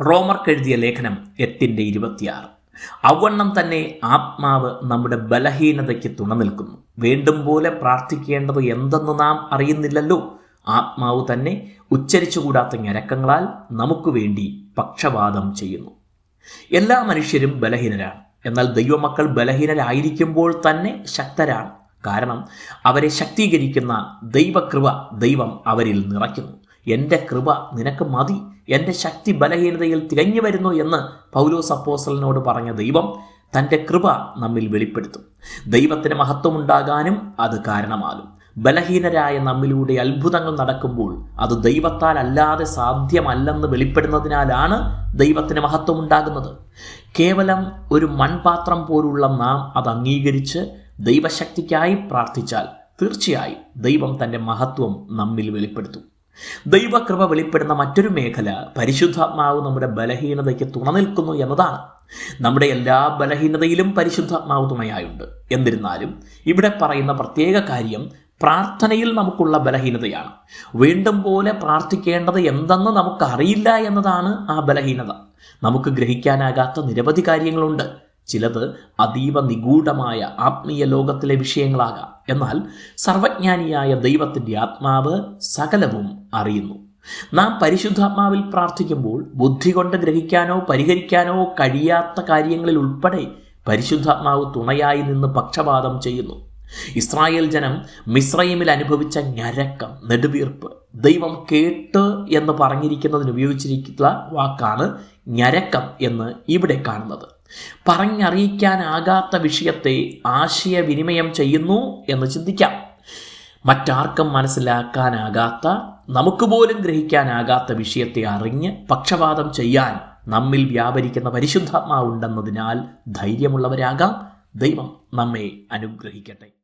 റോമർക്കെഴുതിയ ലേഖനം എട്ടിന്റെ ഇരുപത്തിയാറ്. അവണ്ണം തന്നെ ആത്മാവ് നമ്മുടെ ബലഹീനതയ്ക്ക് തുണ നിൽക്കുന്നു. വേണ്ടും പോലെ പ്രാർത്ഥിക്കേണ്ടത് എന്തെന്ന് നാം അറിയുന്നില്ലല്ലോ. ആത്മാവ് തന്നെ ഉച്ചരിച്ചുകൂടാത്ത ഞരക്കങ്ങളാൽ നമുക്ക് വേണ്ടി പക്ഷപാതം ചെയ്യുന്നു. എല്ലാ മനുഷ്യരും ബലഹീനരാണ്. എന്നാൽ ദൈവമക്കൾ ബലഹീനരായിരിക്കുമ്പോൾ തന്നെ ശക്തരാണ്. കാരണം അവരെ ശക്തീകരിക്കുന്ന ദൈവകൃപ ദൈവം അവരിൽ നിറയ്ക്കുന്നു. എന്റെ കൃപ നിനക്ക് മതി എന്റെ ശക്തി ബലഹീനതയിൽ തികഞ്ഞു വരുന്നു എന്ന് പൗലോസ് അപ്പോസലിനോട് പറഞ്ഞ ദൈവം തന്റെ കൃപ നമ്മിൽ വെളിപ്പെടുത്തും. ദൈവത്തിന് മഹത്വമുണ്ടാകാനും അത് കാരണമാകും. ബലഹീനരായ നമ്മിലൂടെ അത്ഭുതങ്ങൾ നടക്കുമ്പോൾ അത് ദൈവത്താൽ അല്ലാതെ സാധ്യമല്ലെന്ന് വെളിപ്പെടുന്നതിനാലാണ് ദൈവത്തിന് മഹത്വമുണ്ടാകുന്നത്. കേവലം ഒരു മൺപാത്രം പോലുള്ള നാം അത് അംഗീകരിച്ച് ദൈവശക്തിക്കായി പ്രാർത്ഥിച്ചാൽ തീർച്ചയായും ദൈവം തന്റെ മഹത്വം നമ്മിൽ വെളിപ്പെടുത്തും. ദൈവകൃപ വെളിപ്പെടുന്ന മറ്റൊരു മേഖല പരിശുദ്ധാത്മാവ് നമ്മുടെ ബലഹീനതയ്ക്ക് തുണ നിൽക്കുന്നു എന്നതാണ്. നമ്മുടെ എല്ലാ ബലഹീനതയിലും പരിശുദ്ധാത്മാവ് തുണയായുണ്ട് എന്നിരുന്നാലും ഇവിടെ പറയുന്ന പ്രത്യേക കാര്യം പ്രാർത്ഥനയിൽ നമുക്കുള്ള ബലഹീനതയാണ്. വീണ്ടും പോലെ പ്രാർത്ഥിക്കേണ്ടത് എന്തെന്ന് നമുക്കറിയില്ല എന്നതാണ് ആ ബലഹീനത. നമുക്ക് ഗ്രഹിക്കാനാകാത്ത നിരവധി കാര്യങ്ങളുണ്ട്. ചിലത് അതീവ നിഗൂഢമായ ആത്മീയ ലോകത്തിലെ വിഷയങ്ങളാകാം. എന്നാൽ സർവജ്ഞാനിയായ ദൈവത്തിന്റെ ആത്മാവ് സകലവും അറിയുന്നു. നാം പരിശുദ്ധാത്മാവിൽ പ്രാർത്ഥിക്കുമ്പോൾ ബുദ്ധി കൊണ്ട് ഗ്രഹിക്കാനോ പരിഹരിക്കാനോ കഴിയാത്ത കാര്യങ്ങളിൽ ഉൾപ്പെടെ പരിശുദ്ധാത്മാവ് തുണയായി നിന്ന് പക്ഷപാതം ചെയ്യുന്നു. ഇസ്രായേൽ ജനം മിസ്രൈമിൽ അനുഭവിച്ച ഞരക്കം നെടുവീർപ്പ് ദൈവം കേട്ട് എന്ന് പറഞ്ഞിരിക്കുന്നതിന് ഉപയോഗിച്ചിരിക്കുന്ന വാക്കാണ് ഞരക്കം എന്ന് ഇവിടെ കാണുന്നത്. പറഞ്ഞറിയിക്കാനാകാത്ത വിഷയത്തെ ആശയവിനിമയം ചെയ്യുന്നു എന്ന് ചിന്തിക്കാം. മറ്റാർക്കും മനസ്സിലാക്കാനാകാത്ത നമുക്ക് പോലും ഗ്രഹിക്കാനാകാത്ത വിഷയത്തെ അറിഞ്ഞ് പക്ഷപാതം ചെയ്യാൻ നമ്മിൽ വ്യാപരിക്കുന്ന പരിശുദ്ധാത്മാവുണ്ടെന്നതിനാൽ ധൈര്യമുള്ളവരാകാം. ദൈവം നമ്മെ അനുഗ്രഹിക്കട്ടെ.